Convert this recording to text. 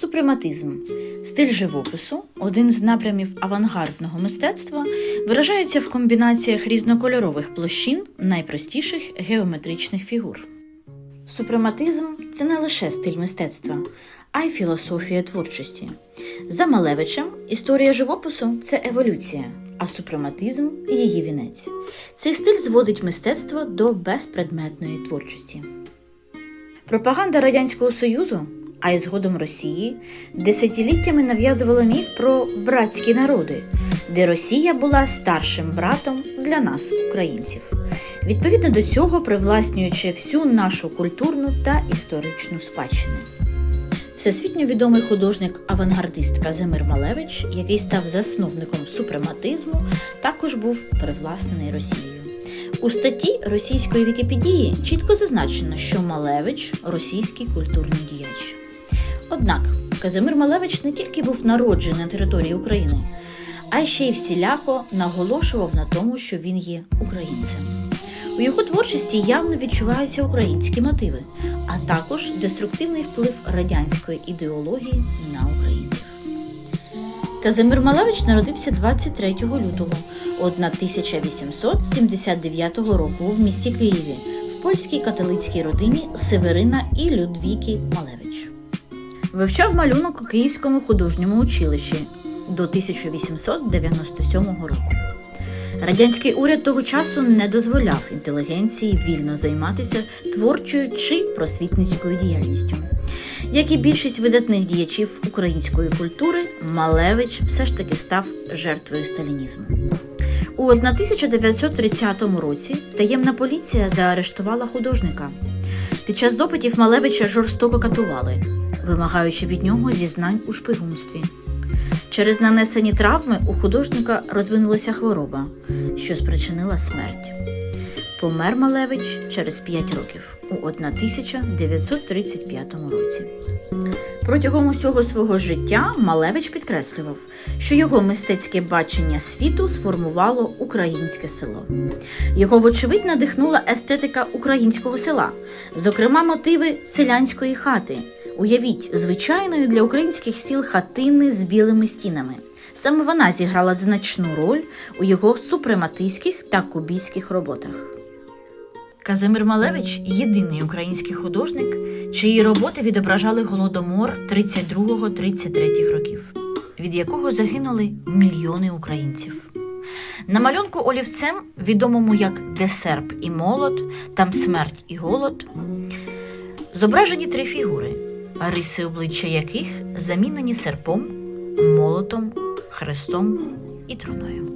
Супрематизм стиль живопису, один з напрямів авангардного мистецтва, виражається в комбінаціях різнокольорових площин найпростіших геометричних фігур. Супрематизм це не лише стиль мистецтва, а й філософія творчості. За Малевичем історія живопису це еволюція, а супрематизм її вінець. Цей стиль зводить мистецтво до безпредметної творчості. Пропаганда Радянського Союзу, а й згодом Росії, десятиліттями нав'язувала міф про братські народи, де Росія була старшим братом для нас, українців. Відповідно до цього, привласнюючи всю нашу культурну та історичну спадщину. Всесвітньо відомий художник-авангардист Казимир Малевич, який став засновником супрематизму, також був привласнений Росією. У статті російської Вікіпедії чітко зазначено, що Малевич російський культурний діяч. Однак Казимир Малевич не тільки був народжений на території України, а ще й всіляко наголошував на тому, що він є українцем. У його творчості явно відчуваються українські мотиви, а також деструктивний вплив радянської ідеології на українців. Казимир Малевич народився 23 лютого 1879 року в місті Києві в польській католицькій родині Северина і Людвіки Малевич. Вивчав малюнок у Київському художньому училищі до 1897 року. Радянський уряд того часу не дозволяв інтелігенції вільно займатися творчою чи просвітницькою діяльністю. Як і більшість видатних діячів української культури, Малевич все ж таки став жертвою сталінізму. У 1930 році таємна поліція заарештувала художника. Під час допитів Малевича жорстоко катували, вимагаючи від нього зізнань у шпигунстві. Через нанесені травми у художника розвинулася хвороба, що спричинила смерть. Помер Малевич через 5 років у 1935 році. Протягом усього свого життя Малевич підкреслював, що його мистецьке бачення світу сформувало українське село. Його, вочевидь, надихнула естетика українського села, зокрема мотиви селянської хати. Уявіть, звичайної для українських сіл хатини з білими стінами. Саме вона зіграла значну роль у його супрематистських та кубійських роботах. Казимир Малевич єдиний український художник, чиї роботи відображали голодомор 32-33 років, від якого загинули мільйони українців. На малюнку олівцем, відомому як Де серп і молот, там смерть і голод, зображені три фігури, риси обличчя яких замінені серпом, молотом, хрестом і труною.